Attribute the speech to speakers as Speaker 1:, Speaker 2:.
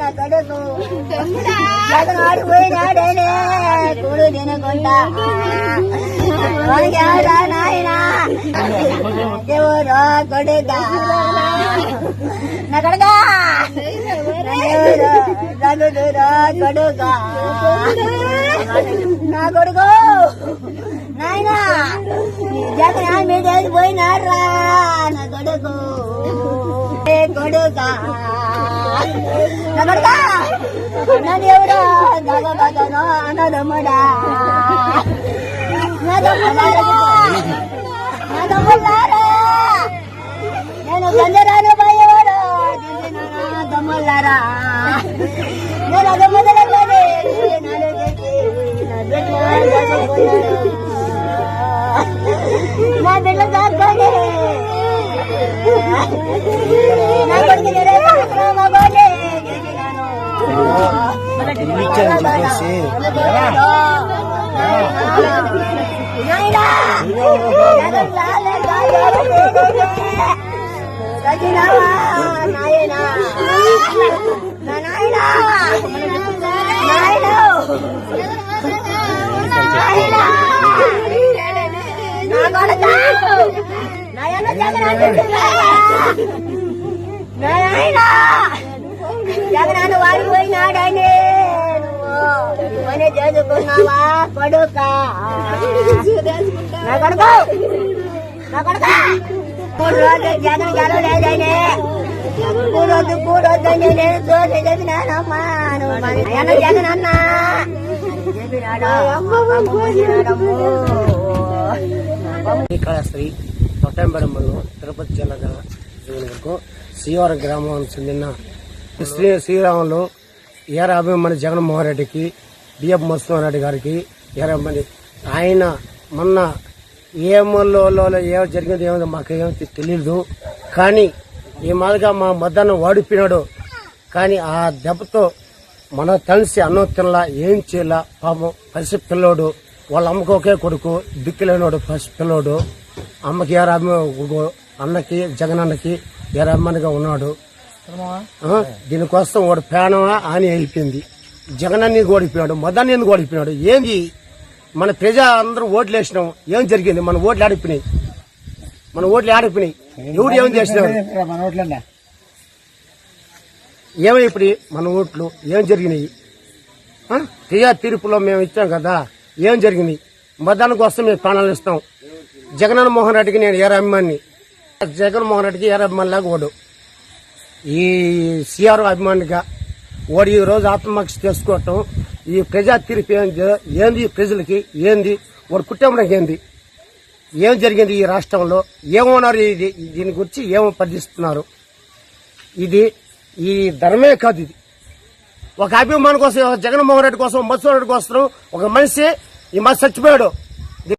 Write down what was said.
Speaker 1: నా కొడుకు జగన్ ఆడిపోయినాడేనే కూడు తినకుండా వాడికి ఎవరా నాయనా ఎవరో కొడుకా నా కొడుకా నలుగురా కొడుకా నా కొడుకు నాయనా జగన్ మీద పోయినారా నా కొడుకు ఏ కొడుకా నా కొడుకా నన్ను ఎవడో జగబదనో అన్నదమ్ముడా నా తమ్ముళ్ళారా నా తమ్ముళ్ళారా నేను గంజరాను పోయేవాడు నా తమ్ముళ్ళారా నేను అది మొదలెట్టాలి నా నాయనా! నాయనా నాయనా జగనాన్న వాడిపోయినాడని నువ్వు పని చేసుకున్నావా కొడుక నా కొడుకు నా కొడుక మూడు రోజులు జగన్ గెలవలేదని కూడొద్దు కూడొద్దని నేను దోశ చెప్పినానమ్మా నువ్వు మరి ఆయన జగన్ అన్నా చెప్పినాడు అమ్మ పోసినాడమ్ము.
Speaker 2: శ్రీకాళహస్తి మండలం తిరుపతి జిల్లా వరకు శ్రీవారం గ్రామం చెందిన శ్రీ శ్రీరాములు ఏఆర్ అభిమాని జగన్మోహన్ రెడ్డికి బిఎఫ్ మత్స్యమోహన్ రెడ్డి గారికి ఏరా ఆయన మొన్న ఏ మూలలో ఏ జరిగింది ఏమో మాకేమీ తెలియదు కానీ ఈ మాదిరిగా మా మద్దన్న వాడిపోయినాడు. కానీ ఆ దెబ్బతో మన కలిసి అన్నం తినలా ఏం చేయాల పాపం పరిస్థితి పిల్లోడు వాళ్ళ అమ్మకి ఒకే కొడుకు దిక్కులేనోడు పసి పిల్లోడు. అమ్మకి ఏరామ్మ అన్నకి జగనన్నకి ఏరమ్మనిగా ఉన్నాడు. దీనికోసం వాడు ప్రాణమా అని అయిపోయింది జగనన్ని ఓడిపోయాడు మదన్ని ఎందుకు ఓడిపోయినాడు. ఏంది? మన ప్రజా అందరూ ఓట్లు వేసినాం. ఏం జరిగింది? మన ఓట్లు ఆడిపోయినాయి. మన ఓట్లు ఆడిపోయినాయి. ఎవడు ఏం చేసినాడు? ఏమైపోయి మన ఓట్లు ఏం జరిగినాయి? ప్రజా తీర్పులో మేము ఇచ్చాం కదా. ఏం జరిగింది? మతానికి కోసం మేము ప్రాణాలు ఇస్తాం. జగన్ మోహన్ రెడ్డికి నేను ఏర అభిమాని జగన్మోహన్ రెడ్డికి ఏర అభిమానిలాగా ఓడు. ఈ సిఆర్ అభిమానిగా ఓడి ఈ రోజు ఆత్మహత్య చేసుకోవటం ఈ ప్రజా తీర్పు ఏం ఏంది ప్రజలకి? ఏంది? వాడు కుటుంబానికి ఏంది? ఏం జరిగింది ఈ రాష్ట్రంలో? ఏమన్నారు ఇది? దీని గురించి ఏమో పరిధిస్తున్నారు ఇది ఈ ధర్మే కాదు ఇది. ఒక అభిమానం కోసం ఒక జగన్మోహన్ రెడ్డి కోసం మత్స్య రెడ్డి కోసం ఒక మనిషి ఈ మనిషి చచ్చిపోయాడు.